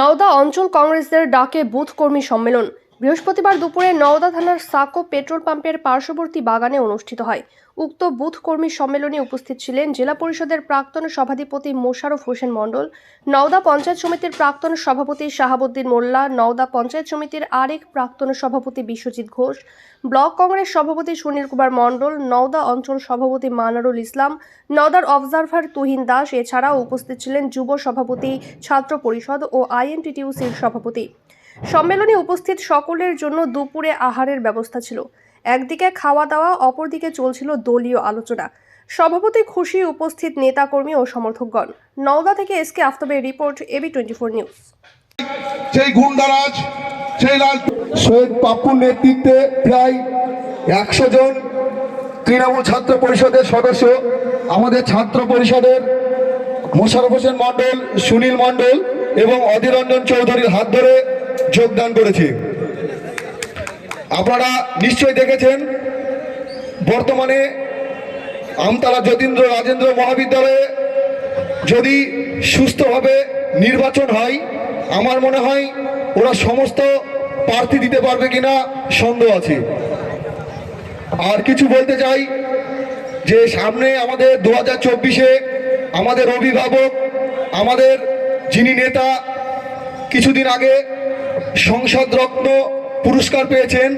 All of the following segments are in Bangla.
নওদা অঞ্চল কংগ্রেসদের ডাকে বুথ কর্মী সম্মেলন। বৃহস্পতিবার দুপুরে নওদা থানার সাকো পেট্রোল পাম্পের পার্শ্ববর্তী বাগানে অনুষ্ঠিত হয়। উক্ত বুথ কর্মী সম্মেলনে উপস্থিত ছিলেন জেলা পরিষদের প্রাক্তন সভাধিপতি মোশারফ হোসেন মণ্ডল, নওদা পঞ্চায়েত সমিতির প্রাক্তন সভাপতি শাহাবুদ্দিন মোল্লা, নওদা পঞ্চায়েত সমিতির আরেক প্রাক্তন সভাপতি বিশ্বজিৎ ঘোষ, ব্লক কংগ্রেস সভাপতি সুনীল কুমার মণ্ডল, নওদা অঞ্চল সভাপতি মানারুল ইসলাম, নওদার অবজারভার তুহিন দাস, এছাড়াও উপস্থিত ছিলেন যুব সভাপতি, ছাত্র পরিষদ ও আইএনটিটিউসির সভাপতি। সম্মেলনে উপস্থিত সকলের জন্য দুপুরে আহারের ব্যবস্থা ছিল। একদিকে খাওয়া দাওয়া অপরদিকে চলছিল দলীয় আলোচনা। সভাপতি খুশি উপস্থিত নেতাকর্মী ও সমর্থকগণ। নওদা থেকে SK আফতাবের report AB twenty four news. সেই গুন্ডারাজ সেই লাল শহীদ পাপ্পুর নেতৃত্বে প্রায় একশো জন তৃণমূল ছাত্র পরিষদের সদস্য আমাদের ছাত্র পরিষদের মোশারফ হোসেন মণ্ডল সুনীল মণ্ডল এবং অধীররঞ্জন চৌধুরীর হাত ধরে যোগদান করেছে। আপনারা নিশ্চয়ই দেখেছেন, বর্তমানে আমতলা যতীন্দ্র রাজেন্দ্র মহাবিদ্যালয়ে যদি সুস্থভাবে নির্বাচন হয়, আমার মনে হয় ওরা সমস্ত প্রার্থী দিতে পারবে কিনা সন্দেহ আছে। আর কিছু বলতে চাই, যে সামনে আমাদের দু হাজার চব্বিশে আমাদের অভিভাবক, আমাদের যিনি নেতা, কিছুদিন আগে সংসদ রত্ন পুরস্কার পেয়েছেন।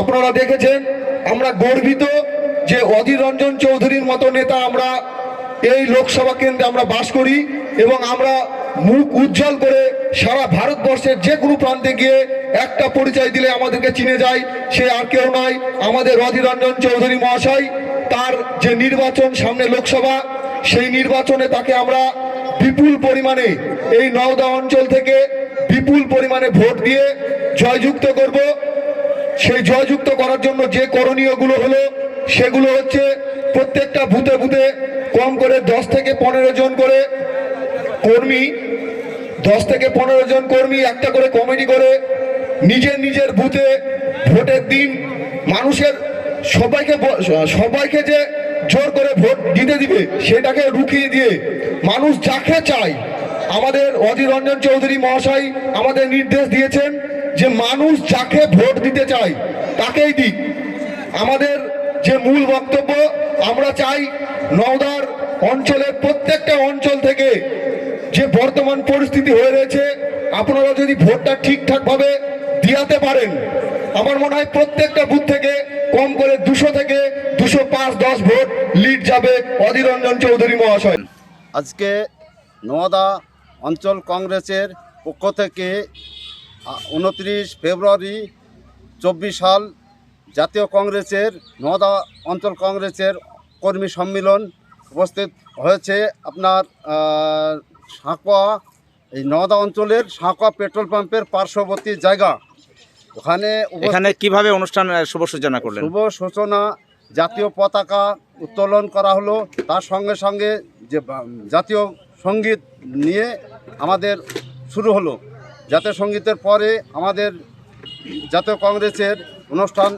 আপনারা দেখেছেন, আমরা গর্বিত যে অধীর রঞ্জন চৌধুরীর মতো নেতা আমরা এই লোকসভা কেন্দ্রে আমরা বাস করি এবং আমরা মুখ উজ্জ্বল করে সারা ভারতবর্ষের যে কোনো প্রান্তে গিয়ে একটা পরিচয় দিলে আমাদেরকে চিনে যায়, সে আর কেউ নয়। আমাদের অধীর রঞ্জন চৌধুরী মহাশয়, তার যে নির্বাচন সামনে লোকসভা, সেই নির্বাচনে তাকে আমরা বিপুল পরিমাণে এই নওদা অঞ্চল থেকে বিপুল পরিমাণে ভোট দিয়ে জয়যুক্ত করব। সেই জয়যুক্ত করার জন্য যে করণীয়গুলো হলো, সেগুলো হচ্ছে প্রত্যেকটা বুথে বুথে কম করে দশ থেকে পনেরো জন করে কর্মী, দশ থেকে পনেরো জন কর্মী একটা করে কমিটি করে নিজের নিজের বুথে ভোটের দিন মানুষের সবাইকে সবাইকে যে জোর করে ভোট দিতে দিবে, সেটাকে রুকিয়ে দিয়ে মানুষ যাকে চায় আমাদের অধীর রঞ্জন চৌধুরী মহাশয় আমাদের নির্দেশ দিয়েছেন যে মানুষ যাকে ভোট দিতে চায়, তাকেই দিক। আমাদের যে মূল বক্তব্য, আমরা চাই নওদার অঞ্চলের প্রত্যেকটা অঞ্চল থেকে যে বর্তমান পরিস্থিতি হয়ে রয়েছে, আপনারা যদি ভোটটা ঠিকঠাকভাবে দিয়াতে পারেন, আমার মনে হয় প্রত্যেকটা বুথ থেকে কম করে দুশো থেকে দুশো পাঁচ দশ ভোট লিড যাবে অধীর রঞ্জন চৌধুরী মহাশয়। আজকে নোয়াদা অঞ্চল কংগ্রেসের পক্ষ থেকে উনত্রিশ ফেব্রুয়ারি চব্বিশ সাল জাতীয় কংগ্রেসের নোয়াদা অঞ্চল কংগ্রেসের কর্মী সম্মেলন উপস্থিত হয়েছে। আপনার সাঁকোয়া এই নওদা অঞ্চলের সাঁকোয়া পেট্রোল পাম্পের পার্শ্ববর্তী জায়গা। ওখানে এখানে কীভাবে অনুষ্ঠান শুভ সূচনা করলেন? শুভ সূচনা জাতীয় পতাকা উত্তোলন করা হলো। তার সঙ্গে সঙ্গে যে জাতীয় সংগীত নিয়ে আমাদের শুরু হলো। জাতীয় সঙ্গীতের পরে আমাদের জাতীয় কংগ্রেসের অনুষ্ঠান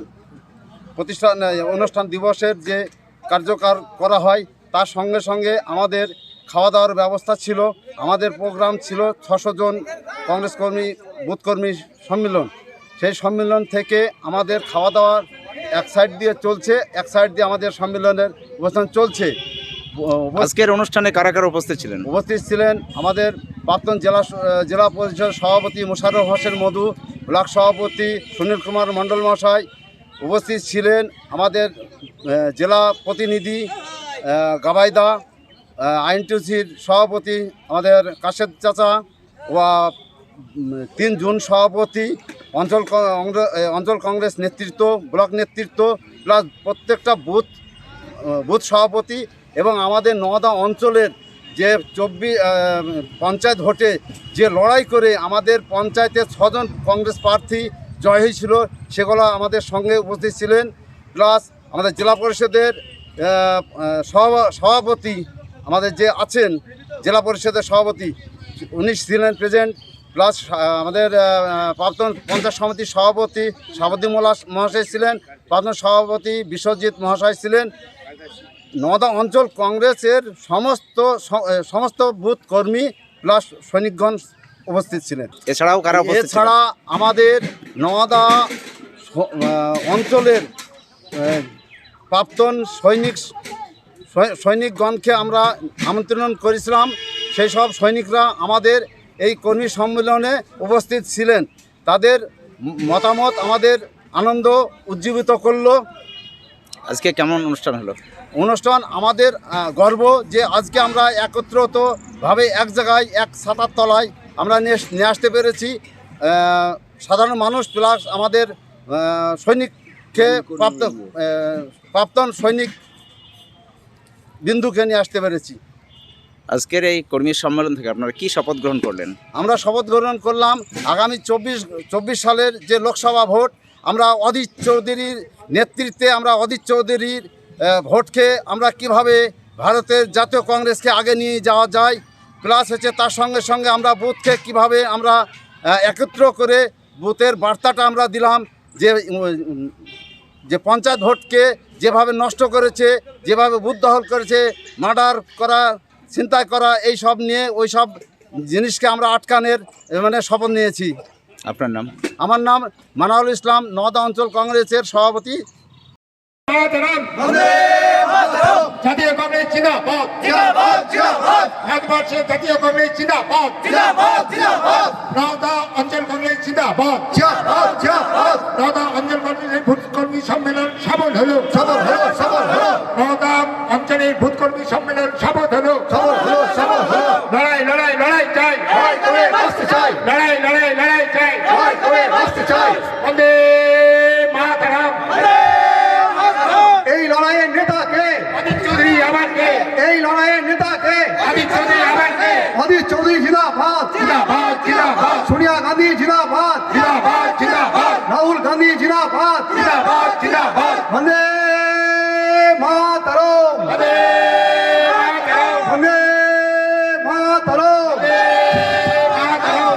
প্রতিষ্ঠান অনুষ্ঠান দিবসের যে কার্যকর করা হয়, তার সঙ্গে সঙ্গে আমাদের খাওয়া দাওয়ার ব্যবস্থা ছিল। আমাদের প্রোগ্রাম ছিল ছশো জন কংগ্রেস কর্মী, বুথ কর্মী সম্মেলন। সেই সম্মেলন থেকে আমাদের খাওয়া দাওয়ার এক সাইড দিয়ে চলছে, এক সাইড দিয়ে আমাদের সম্মেলনের অবস্থান চলছে। আজকের অনুষ্ঠানে কারা কারা উপস্থিত ছিলেন? উপস্থিত ছিলেন আমাদের প্রাক্তন জেলা জেলা পরিষদ সভাপতি মোশাররফ হোসেন মধু ব্লক সভাপতি সুনীল কুমার মণ্ডল মশাই উপস্থিত ছিলেন আমাদের জেলা প্রতিনিধি গাবাইদা আইনটিউসির সভাপতি আমাদের কাশেদ চাচা ও তিন জুন সভাপতি অঞ্চল অঞ্চল কংগ্রেস নেতৃত্ব ব্লক নেতৃত্ব প্লাস প্রত্যেকটা বুথ বুথ সভাপতি এবং আমাদের নওদা অঞ্চলের যে চব্বিশ পঞ্চায়েত ভোটে যে লড়াই করে আমাদের পঞ্চায়েতের ছজন কংগ্রেস প্রার্থী জয় হয়েছিল, সেগুলো আমাদের সঙ্গে উপস্থিত ছিলেন। প্লাস আমাদের জেলা পরিষদের সভাপতি আমাদের যে আছেন, জেলা পরিষদের সভাপতি, উনি ছিলেন প্রেজেন্ট। প্লাস আমাদের প্রাক্তন পঞ্চায়েত সমিতির সভাপতি সাবতী মহাশয় ছিলেন, প্রাক্তন সভাপতি বিশ্বজিৎ মহাশয় ছিলেন। নওদা অঞ্চল কংগ্রেসের সমস্ত সমস্ত বুথ কর্মী প্লাস সৈনিকগণ উপস্থিত ছিলেন। এছাড়াও কারা এছাড়া আমাদের আহ, অঞ্চলের প্রাক্তন সৈনিক সৈনিকগণকে আমরা আমন্ত্রণ করেছিলাম। সেই সব সৈনিকরা আমাদের এই কর্মী সম্মেলনে উপস্থিত ছিলেন। তাদের মতামত আমাদের আনন্দ উজ্জীবিত করল। আজকে কেমন অনুষ্ঠান হলো? অনুষ্ঠান আমাদের গর্ব যে আজকে আমরা একত্রিতভাবে এক জায়গায় এক ছাতার তলায় আমরা নিয়ে আসতে পেরেছি। সাধারণ মানুষ প্লাস আমাদের সৈনিককে প্রাপ্ত আহ, প্রাক্তন সৈনিক বিন্দুকে নিয়ে আসতে পেরেছি। আজকের এই কর্মী সম্মেলন থেকে আপনারা কি শপথ গ্রহণ করলেন? আমরা শপথ গ্রহণ করলাম আগামী চব্বিশ চব্বিশ সালের যে লোকসভা ভোট আমরা অদিত চৌধুরীর নেতৃত্বে আমরা অদিত চৌধুরীর ভোটকে আমরা কীভাবে ভারতের জাতীয় কংগ্রেসকে আগে নিয়ে যাওয়া যায় প্লাস হচ্ছে তার সঙ্গে সঙ্গে আমরা বুথকে কীভাবে আমরা একত্র করে বুথের বার্তাটা আমরা দিলাম যে যে পঞ্চায়েত ভোটকে যেভাবে নষ্ট করেছে যেভাবে বুথ দখল করেছে মার্ডার করা ছিনতাই করা এই সব নিয়ে ওই সব জিনিসকে আমরা আটকানের মানে শপথ নিয়েছি। আপনার নাম? আমার নাম মানাউল ইসলাম নওদা অঞ্চল কংগ্রেসের সভাপতি জাতীয় কংগ্রেস জিন্দাবাদ। ভারতবর্ষের জাতীয় কংগ্রেস জিন্দাবাদ। নওদা অঞ্চল কংগ্রেস জিন্দাবাদ। নওদা অঞ্চল কংগ্রেসের ভোট সম্মেলন সফল হলো। নওদা অঞ্চলের ভোট সম্মেলন সফল হলো। লড়াই লড়াই লড়াই চাই। লড়াই চাই বন্দে মাতারাম এই লড়াইয়ের নেতাকে অজিত চৌধুরী আবার কে এই লড়াইয়ের নেতাকে অজিত চৌধুরী আবার কে অধীর চৌধুরী জিন্দাবাদ জিন্দাবাদ জিন্দাবাদ সোনিয়া গান্ধী জিন্দাবাদ জিন্দাবাদ জিন্দাবাদ রাহুল গান্ধী জিন্দাবাদ জিন্দাবাদ জিন্দাবাদ বন্দে মাতরম বন্দে মাতরম বন্দে মাতরম মাতরম